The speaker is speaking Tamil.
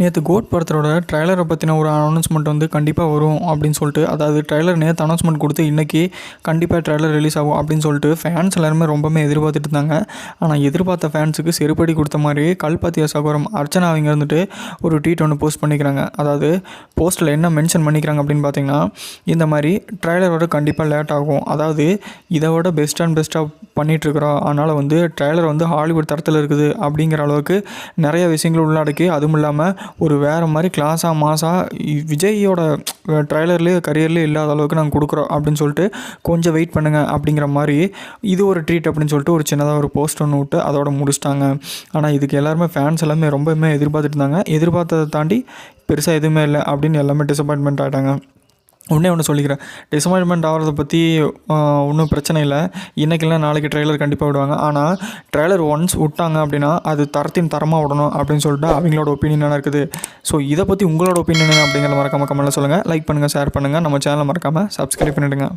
நேற்று கோட் படத்தோட ட்ரைலரை பற்றின ஒரு அனௌன்ஸ்மெண்ட் வந்து கண்டிப்பாக வரும் அப்படின்னு சொல்லிட்டு அதாவது ட்ரைலர் நேற்று அனௌன்ஸ்மெண்ட் கொடுத்து இன்றைக்கி கண்டிப்பாக ட்ரைலர் ரிலீஸ் ஆகும் அப்படின்னு சொல்லிட்டு ஃபேன்ஸ் எல்லாருமே ரொம்பவே எதிர்பார்த்துட்டு இருந்தாங்க. ஆனால் எதிர்பார்த்த ஃபேன்ஸுக்கு செருப்படி கொடுத்த மாதிரி கல்பாத்திய சகோரம் அர்ச்சனா அவங்க இருந்துட்டு ஒரு ட்வீட் ஒன்று போஸ்ட் பண்ணிக்கிறாங்க. அதாவது போஸ்ட்டில் என்ன மென்ஷன் பண்ணிக்கிறாங்க அப்படின்னு பார்த்தீங்கன்னா இந்த மாதிரி ட்ரைலரோட கண்டிப்பாக லேட் ஆகும். அதாவது இதை விட பெஸ்ட் அண்ட் பெஸ்ட்டாக பண்ணிகிட்ருக்குறோம் அதனால் வந்து ட்ரைலர் வந்து ஹாலிவுட் தரத்தில் இருக்குது அப்படிங்கிற அளவுக்கு நிறைய விஷயங்கள் உள்ளடக்கி அதுவும் இல்லாமல் ஒரு வேறு மாதிரி கிளாஸாக மாசாக விஜயோட ட்ரைலர்லேயே கரியர்லேயே இல்லாத அளவுக்கு நாங்கள் கொடுக்குறோம் அப்படின்னு சொல்லிட்டு கொஞ்சம் வெயிட் பண்ணுங்கள் அப்படிங்கிற மாதிரி இது ஒரு ட்ரீட் அப்படின்னு சொல்லிட்டு ஒரு சின்னதாக ஒரு போஸ்ட் ஒன்று விட்டு அதோட முடிச்சிட்டாங்க. ஆனால் இதுக்கு எல்லாருமே ஃபேன்ஸ் எல்லாமே ரொம்பவுமே எதிர்பார்த்துட்டு இருந்தாங்க. எதிர்பார்த்ததை தாண்டி பெருசாக எதுவுமே இல்லை அப்படின்னு எல்லாமே டிசப்பாயின்மெண்ட் ஆகிட்டாங்க ஒன்றே ஒன்று சொல்லிக்கிறேன். டிசப்பாயின்மெண்ட் ஆகிறத பற்றி ஒன்றும் பிரச்சனை இல்லை. இன்றைக்கி இல்லை நாளைக்கு ட்ரெய்லர் கண்டிப்பாக விடுவாங்க. ஆனால் ட்ரெய்லர் ஒன்ஸ் விட்டாங்க அப்படின்னா அது தரத்தின் தரமாக விடணும் அப்படின்னு சொல்லிட்டு அவங்களோட ஒப்பீனியனாக இருக்குது. ஸோ இதை பற்றி உங்களோட ஒப்பீனியன் அப்படிங்கிறத மறக்காமல் கமெண்ட்டில் சொல்லுங்கள் லைக் பண்ணுங்கள் ஷேர் பண்ணுங்கள் நம்ம சேனலை மறக்காமல் சப்ஸ்கிரைப் பண்ணிவிடுங்க